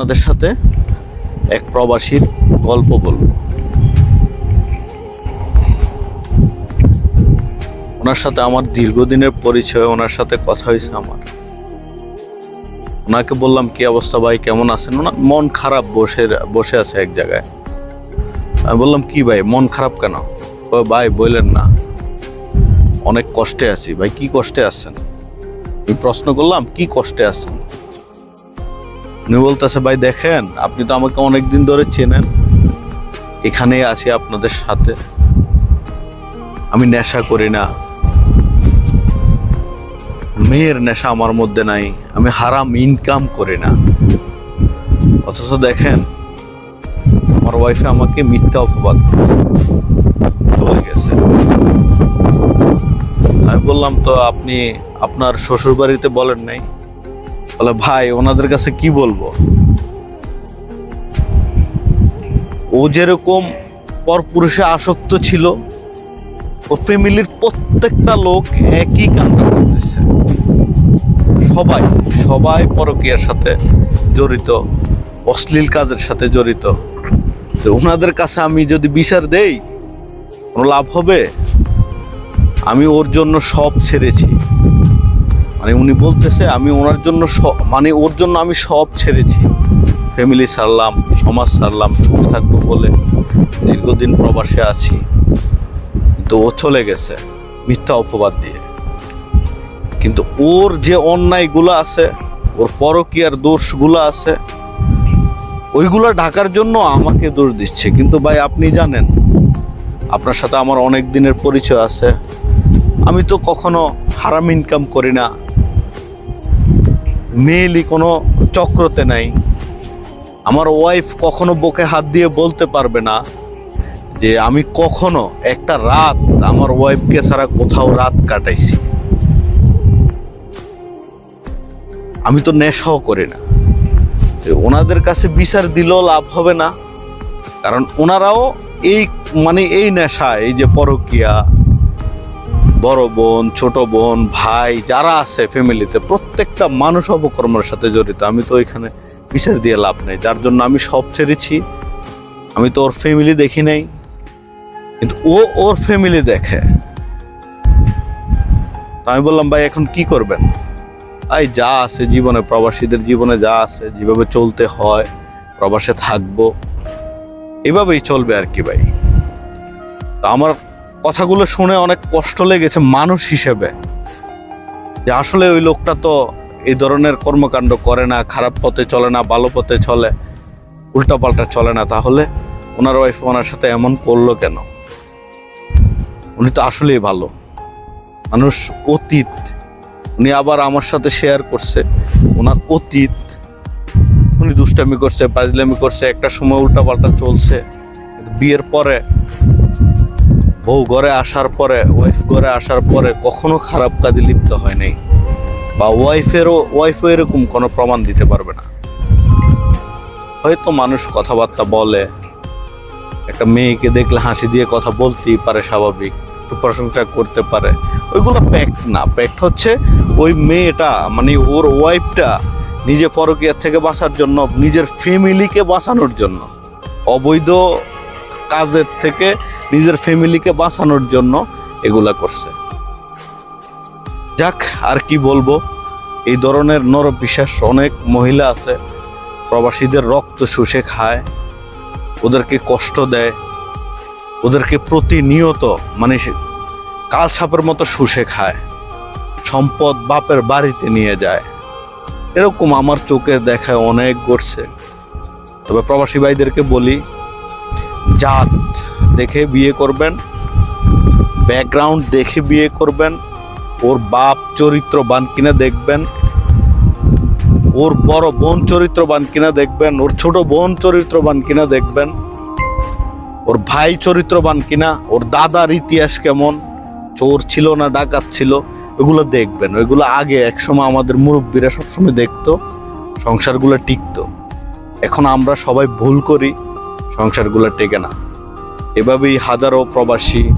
আপনাদের সাথে এক প্রবাসীর গল্প বলব। ওনার সাথে আমার দীর্ঘদিনের পরিচয়, ওনার সাথে কথা হয়েছে আমার। ওনাকে বললাম, কি অবস্থা ভাই? কেমন আছেন? ওনার মন খারাপ, বসে বসে আছে এক জায়গায়। আমি বললাম, কি ভাই, মন খারাপ কেন? ভাই, বললেন না। অনেক কষ্টে আছি। ভাই, কি কষ্টে আছেন? আমি প্রশ্ন করলাম, কি কষ্টে আছেন? উনি বলতেছে, ভাই, দেখেন, আপনি তো আমাকে অনেক দিন ধরে চেনেন। এখানেই আছি আপনাদের সাথে। আমি নেশা করি না। মেয়ের নেশা আমার মধ্যে নাই। আমি হারাম ইনকাম করি না। অথচ দেখেন, আমার ওয়াইফে আমাকে মিথ্যা অপবাদ চলে গেছে। আমি বললাম, তো আপনি আপনার শ্বশুর বাড়িতে বলেন নাই? বলে, ভাই, ওনাদের কাছে কি বলব? ও যেরকম পরপুরুষে আসক্ত ছিল, ও ফ্যামিলির প্রত্যেকটা লোক একই কাণ্ড করতেছে। সবাই সবাই পরকীয়ার সাথে জড়িত, অশ্লীল কাজের সাথে জড়িত। তো ওনাদের কাছে আমি যদি বিচার দেই, কোনো লাভ হবে? আমি ওর জন্য সব ছেড়েছি। মানে উনি বলতেছে, আমি ওনার জন্য মানে ওর জন্য আমি সব ছেড়েছি। ফ্যামিলি ছাড়লাম, সমাজ ছাড়লাম, সুখে থাকব বলে দীর্ঘদিন প্রবাসে আছি। কিন্তু ও চলে গেছে মিথ্যা অপবাদ দিয়ে। কিন্তু ওর যে অন্যায়গুলো আছে, ওর পরকীয়ার দোষগুলো আছে, ওইগুলো ঢাকার জন্য আমাকে দোষ দিচ্ছে। কিন্তু ভাই, আপনি জানেন, আপনার সাথে আমার অনেক দিনের পরিচয় আছে। আমি তো কখনো হারাম ইনকাম করি না। মেয়েলি কোনো চক্রতে নাই। আমার ওয়াইফ কখনো বুকে হাত দিয়ে বলতে পারবে না যে আমি কখনো একটা রাত আমার ওয়াইফকে ছাড়া কোথাও রাত কাটাইছি। আমি তো নেশাও করি না। তো ওনাদের কাছে বিচার দিলেও লাভ হবে না। কারণ ওনারাও এই মানে এই নেশা, এই যে পরকিয়া বড় বোন, ছোট বোন, ভাই, যারা আছে ফ্যামিলিতে প্রত্যেকটা মানুষ অপকর্মের সাথে জড়িত। আমি তো এখানে বিচার দিয়ে লাভ নেই। যার জন্য আমি সব ছেড়েছি। আমি তো ওর ফ্যামিলি দেখি নাই। কিন্তু ও ওর ফ্যামিলি দেখে। আমি বললাম, ভাই, এখন কি করবেন? ভাই, যা আছে জীবনে, প্রবাসীদের জীবনে যা আছে, যেভাবে চলতে হয়, প্রবাসে থাকব। এভাবেই চলবে আর কি ভাই। তো আমার কথাগুলো শুনে অনেক কষ্ট লেগেছে মানুষ হিসেবে। যে আসলে ওই লোকটা তো এই ধরনের কর্মকাণ্ড করে না, খারাপ পথে চলে না, ভালো পথে চলে, উল্টাপাল্টা চলে না। তাহলে ওনার ওয়াইফ ওনার সাথে এমন করল কেন? উনি তো আসলেই ভালো। মানুষ অতীত, উনি আবার আমার সাথে শেয়ার করছে, ওনার অতীত। উনি দুষ্টামি করছে পাজলামি করছে, একটা সময় উল্টাপাল্টা চলছে। বিয়ের পরে বউ ঘরে আসার পরে ওয়াইফ ঘরে আসার পরে কখনো খারাপ কাজে লিপ্ত হয় নাই। বা ওয়াইফেরও ওয়াইফও এরকম কোনো প্রমাণ দিতে পারবে না। হয়তো মানুষ কথাবার্তা বলে, একটা মেয়েকে দেখলে হাসি দিয়ে কথা বলতেই পারে স্বাভাবিক, একটু প্রশংসা করতে পারে। ওইগুলো প্যাক্ট না। প্যাক্ট হচ্ছে ওই মেয়েটা মানে ওর ওয়াইফটা নিজে পরকীয়ার থেকে বাঁচার জন্য, নিজের ফ্যামিলিকে বাঁচানোর জন্য অবৈধ কাজের থেকে নিজের ফ্যামিলিকে বাঁচানোর জন্য এগুলা করছে। যাক, আর কি বলব? এই ধরনের নরবিশ্বাস অনেক মহিলা আছে, প্রবাসীদের রক্ত শুষে খায়, ওদেরকে কষ্ট দেয়, ওদেরকে প্রতিনিয়ত মানে কাল সাপের মতো শুষে খায়, সম্পদ বাপের বাড়িতে নিয়ে যায়। এরকম আমার চোখে দেখায় অনেক ঘটছে। তবে প্রবাসী ভাইদেরকে বলি জাত দেখে বিয়ে করবেন ব্যাকগ্রাউন্ড দেখে বিয়ে করবেন, ওর বাপ চরিত্রবান কিনা দেখবেন, ওর বড় বোন চরিত্রবান কিনা দেখবেন, ওর ছোট বোন চরিত্রবান কিনা দেখবেন, ওর ভাই চরিত্রবান কিনা, ওর দাদার ইতিহাস কেমন, চোর ছিল না, ডাকাত ছিল ওগুলো দেখবেন। ওইগুলো আগে একসময় আমাদের মুরব্বীরা সবসময় দেখতো, সংসারগুলো টিকতো। এখন আমরা সবাই ভুল করি। সংসারগুলো টেকে না। এভাবেই হাজারো প্রবাসী,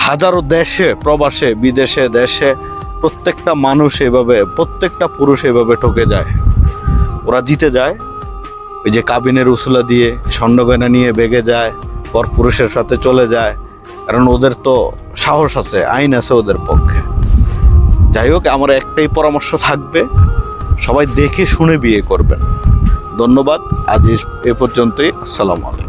হাজারো দেশে, প্রবাসে, বিদেশে, দেশে প্রত্যেকটা মানুষ এভাবে, প্রত্যেকটা পুরুষ এভাবে ঠকে যায়। ওরা জিতে যায়। ওই যে কাবিনের উসুলা দিয়ে স্বর্ণ গয়না নিয়ে বেগে যায়, পর পুরুষের সাথে চলে যায়। কারণ ওদের তো সাহস আছে, আইন আছে ওদের পক্ষে। যাই হোক, আমার একটাই পরামর্শ থাকবে, সবাই দেখে শুনে বিয়ে করবেন। ধন্যবাদ। আজ এ- পর্যন্তই। আসসালামু আলাইকুম।